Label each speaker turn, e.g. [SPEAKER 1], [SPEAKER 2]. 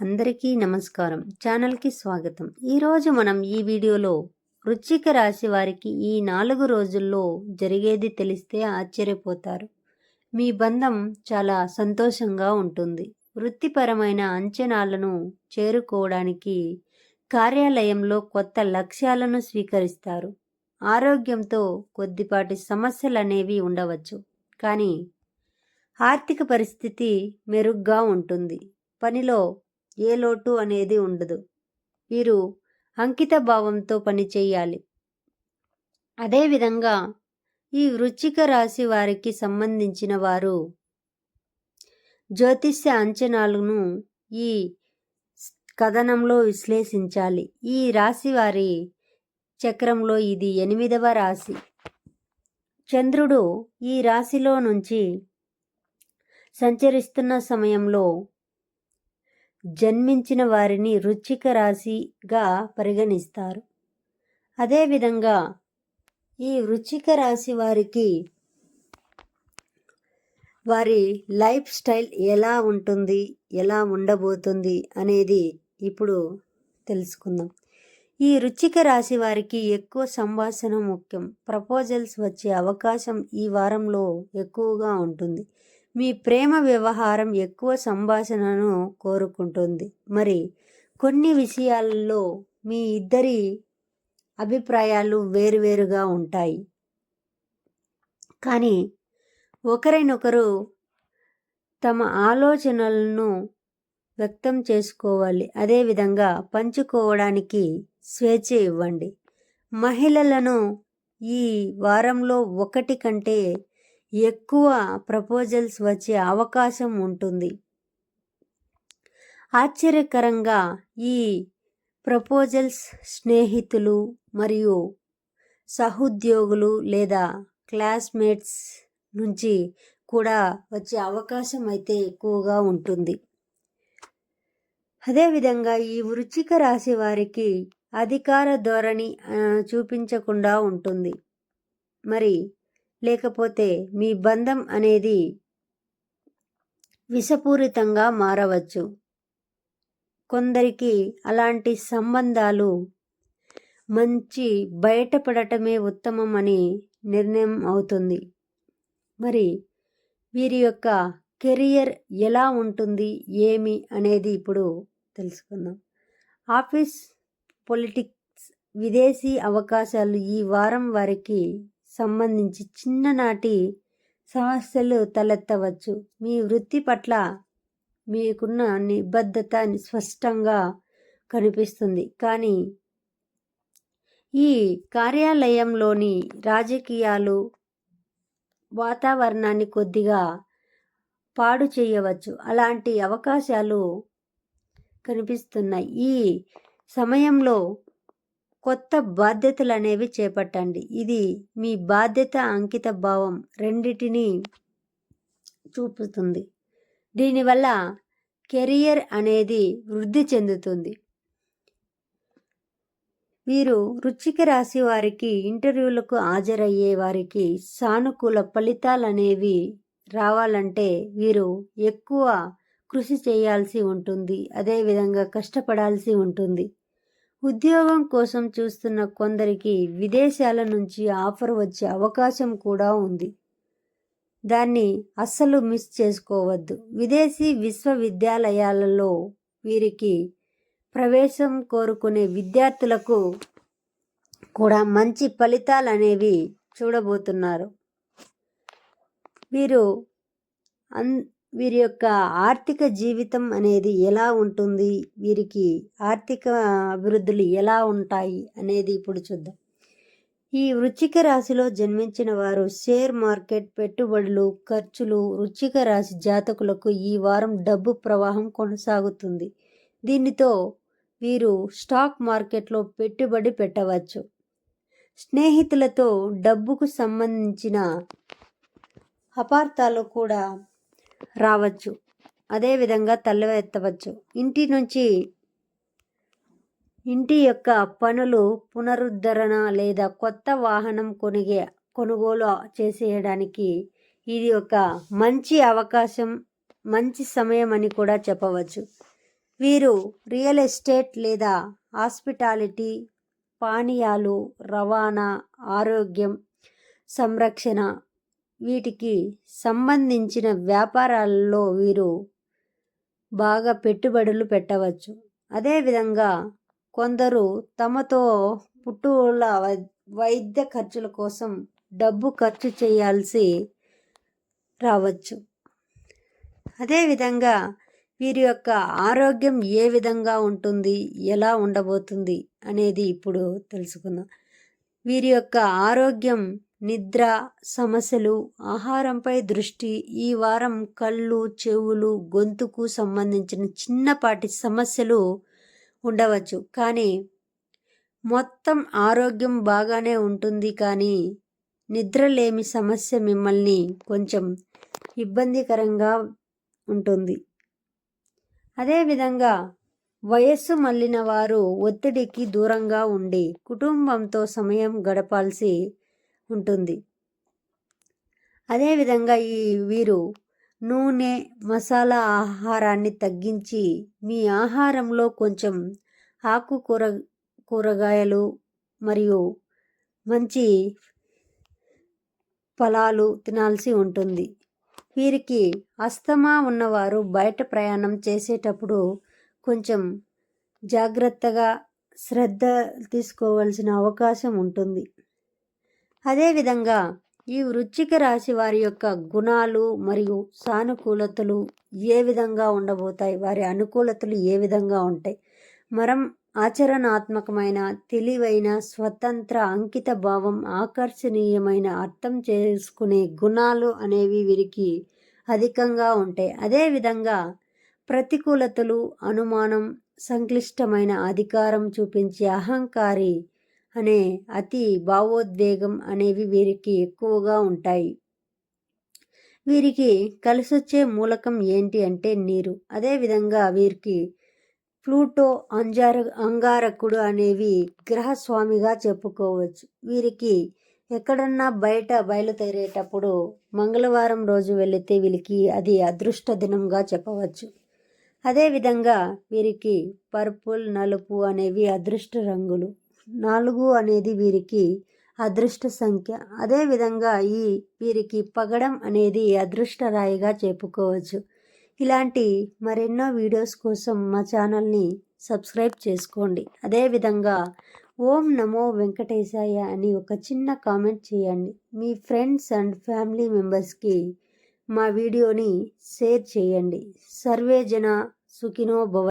[SPEAKER 1] అందరికీ నమస్కారం. ఛానల్కి స్వాగతం. ఈరోజు మనం ఈ వీడియోలో వృశ్చిక రాశి వారికి ఈ నాలుగు రోజుల్లో జరిగేది తెలిస్తే ఆశ్చర్యపోతారు. మీ బంధం చాలా సంతోషంగా ఉంటుంది. వృత్తిపరమైన అంచనాలను చేరుకోవడానికి కార్యాలయంలో కొత్త లక్ష్యాలను స్వీకరిస్తారు. ఆరోగ్యంతో కొద్దిపాటి సమస్యలు అనేవి ఉండవచ్చు. కానీ ఆర్థిక పరిస్థితి మెరుగ్గా ఉంటుంది. పనిలో ఏ లోటు అనేది ఉండదు. వీరు అంకిత భావంతో పనిచేయాలి అదేవిధంగా ఈ వృచ్చిక రాశి వారికి సంబంధించిన వారు జ్యోతిష్య అంచనాలను ఈ కథనంలో విశ్లేషించాలి. ఈ రాశి వారి చక్రంలో ఇది ఎనిమిదవ రాశి. చంద్రుడు ఈ రాశిలో నుంచి సంచరిస్తున్న సమయంలో జన్మించిన వారిని రుచిక రాశిగా పరిగణిస్తారు. అదేవిధంగా ఈ వృచ్చిక రాశి వారికి వారి లైఫ్ స్టైల్ ఎలా ఉంటుంది ఎలా ఉండబోతుంది అనేది ఇప్పుడు తెలుసుకుందాం. ఈ రుచిక రాశి వారికి ఎక్కువ సంభాషణ ముఖ్యం. ప్రపోజల్స్ వచ్చే అవకాశం ఈ వారంలో ఎక్కువగా ఉంటుంది. మీ ప్రేమ వ్యవహారం ఎక్కువ సంభాషణను కోరుకుంటుంది. మరి కొన్ని విషయాల్లో మీ ఇద్దరి అభిప్రాయాలు వేరువేరుగా ఉంటాయి. కానీ ఒకరినొకరు తమ ఆలోచనలను వ్యక్తం చేసుకోవాలి. అదేవిధంగా పంచుకోవడానికి స్వేచ్ఛ ఇవ్వండి. మహిళలను ఈ వారంలో ఒకటి కంటే ఎక్కువ ప్రపోజల్స్ వచ్చే అవకాశం ఉంటుంది. ఆశ్చర్యకరంగా ఈ ప్రపోజల్స్ స్నేహితులు మరియు సహోద్యోగులు లేదా క్లాస్మేట్స్ నుంచి కూడా వచ్చే అవకాశం అయితే ఎక్కువగా ఉంటుంది. అదేవిధంగా ఈ వృచ్చిక రాశి వారికి అధికార ధోరణి చూపించకుండా ఉంటుంది. మరి లేకపోతే మీ బంధం అనేది విషపూరితంగా మారవచ్చు. కొందరికి అలాంటి సంబంధాలు మంచి బయటపడటమే ఉత్తమం అని నిర్ణయం అవుతుంది. మరి వీరి యొక్క కెరియర్ ఎలా ఉంటుంది? ఏమి? అనేది ఇప్పుడు తెలుసుకుందాం. ఆఫీస్ పొలిటిక్స్ విదేశీ అవకాశాలు ఈ వారం వారికి సంబంధించి చిన్ననాటి సమస్యలు తలెత్తవచ్చు. మీ వృత్తి పట్ల మీకున్న నిబద్ధత స్పష్టంగా కనిపిస్తుంది. కానీ ఈ కార్యాలయంలోని రాజకీయాలు వాతావరణాన్ని కొద్దిగా పాడు చేయవచ్చు. అలాంటి అవకాశాలు కనిపిస్తున్నాయి. ఈ సమయంలో కొత్త బాధ్యతలు అనేవి చేపట్టండి. ఇది మీ బాధ్యత అంకిత భావం రెండిటిని చూపుతుంది. దీనివల్ల కెరియర్ అనేది వృద్ధి చెందుతుంది. వీరు రుచిక రాశి వారికి ఇంటర్వ్యూలకు హాజరయ్యే వారికి సానుకూల ఫలితాలు అనేవి రావాలంటే వీరు ఎక్కువ కృషి చేయాల్సి ఉంటుంది. అదేవిధంగా కష్టపడాల్సి ఉంటుంది. ఉద్యోగం కోసం చూస్తున్న కొందరికి విదేశాల నుంచి ఆఫర్ వచ్చే అవకాశం కూడా ఉంది. దాన్ని అస్సలు మిస్ చేసుకోవద్దు. విదేశీ విశ్వవిద్యాలయాలలో వీరికి ప్రవేశం కోరుకునే విద్యార్థులకు కూడా మంచి ఫలితాలు అనేవి చూడబోతున్నారు. వీరు అన్ వీరి యొక్క ఆర్థిక జీవితం అనేది ఎలా ఉంటుంది? వీరికి ఆర్థిక అభివృద్ధులు ఎలా ఉంటాయి? అనేది ఇప్పుడు చూద్దాం. ఈ వృచ్చిక రాశిలో జన్మించిన వారు షేర్ మార్కెట్ పెట్టుబడులు ఖర్చులు వృచ్చిక రాశి జాతకులకు ఈ వారం డబ్బు ప్రవాహం కొనసాగుతుంది. దీనితో వీరు స్టాక్ మార్కెట్లో పెట్టుబడి పెట్టవచ్చు. స్నేహితులతో డబ్బుకు సంబంధించిన అపార్థాలు కూడా రావచ్చు. అదేవిధంగా తల్లవెత్తవచ్చు ఇంటి నుంచి ఇంటి యొక్క పనులు పునరుద్ధరణ లేదా కొత్త వాహనం కొనిగే కొనుగోలు చేసేయడానికి ఇది ఒక మంచి అవకాశం మంచి సమయం అని కూడా చెప్పవచ్చు. వీరు రియల్ ఎస్టేట్ లేదా హాస్పిటాలిటీ పానీయాలు రవాణా ఆరోగ్యం సంరక్షణ వీటికి సంబంధించిన వ్యాపారాలలో వీరు బాగా పెట్టుబడులు పెట్టవచ్చు. అదేవిధంగా కొందరు తమతో పుట్టుల వైద్య ఖర్చుల కోసం డబ్బు ఖర్చు చేయాల్సి రావచ్చు. అదేవిధంగా వీరి యొక్క ఆరోగ్యం ఏ విధంగా ఉంటుంది ఎలా ఉండబోతుంది అనేది ఇప్పుడు తెలుసుకుందాం. వీరి యొక్క ఆరోగ్యం నిద్ర సమస్యలు ఆహారంపై దృష్టి ఈ వారం కళ్ళు చెవులు గొంతుకు సంబంధించిన చిన్నపాటి సమస్యలు ఉండవచ్చు. కానీ మొత్తం ఆరోగ్యం బాగానే ఉంటుంది. కానీ నిద్రలేమి సమస్య మిమ్మల్ని కొంచెం ఇబ్బందికరంగా ఉంటుంది. అదేవిధంగా వయస్సు మళ్ళిన వారు ఒత్తిడికి దూరంగా ఉండి కుటుంబంతో సమయం గడపాల్సి ఉంటుంది. అదేవిధంగా ఈ వీరు నూనె మసాలా ఆహారాన్ని తగ్గించి మీ ఆహారంలో కొంచెం ఆకుకూర కూరగాయలు మరియు మంచి ఫలాలు తినాల్సి ఉంటుంది. వీరికి అస్తమా ఉన్నవారు బయట ప్రయాణం చేసేటప్పుడు కొంచెం జాగ్రత్తగా శ్రద్ధ తీసుకోవాల్సిన అవకాశం ఉంటుంది. అదేవిధంగా ఈ వృచ్చిక రాశి వారి యొక్క గుణాలు మరియు సానుకూలతలు ఏ విధంగా ఉండబోతాయి? వారి అనుకూలతలు ఏ విధంగా ఉంటాయి? మరం ఆచరణాత్మకమైన తెలివైన స్వతంత్ర అంకిత భావం ఆకర్షణీయమైన అర్థం చేసుకునే గుణాలు అనేవి వీరికి అధికంగా ఉంటాయి. అదేవిధంగా ప్రతికూలతలు అనుమానం సంక్లిష్టమైన అధికారం చూపించే అహంకారి అనే అతి భావోద్వేగం అనేవి వీరికి ఎక్కువగా ఉంటాయి. వీరికి కలిసొచ్చే మూలకం ఏంటి అంటే నీరు. అదేవిధంగా వీరికి ప్లూటో అంజార అంగారకుడు అనేవి గ్రహస్వామిగా చెప్పుకోవచ్చు. వీరికి ఎక్కడన్నా బయట బయలుదేరేటప్పుడు మంగళవారం రోజు వెళితే వీరికి అది అదృష్ట దినంగా చెప్పవచ్చు. అదేవిధంగా వీరికి పర్పుల్ నలుపు అనేవి అదృష్ట రంగులు. నాలుగు అనేది వీరికి అదృష్ట సంఖ్య. అదేవిధంగా ఈ వీరికి పగడం అనేది అదృష్ట రాయిగా చెప్పుకోవచ్చు. ఇలాంటి మరెన్నో వీడియోస్ కోసం మా ఛానల్ని సబ్స్క్రైబ్ చేసుకోండి. అదేవిధంగా ఓం నమో వెంకటేశాయ అని ఒక చిన్న కామెంట్ చేయండి. మీ ఫ్రెండ్స్ అండ్ ఫ్యామిలీ మెంబర్స్కి మా వీడియోని షేర్ చేయండి. సర్వే జన సుఖినో భవ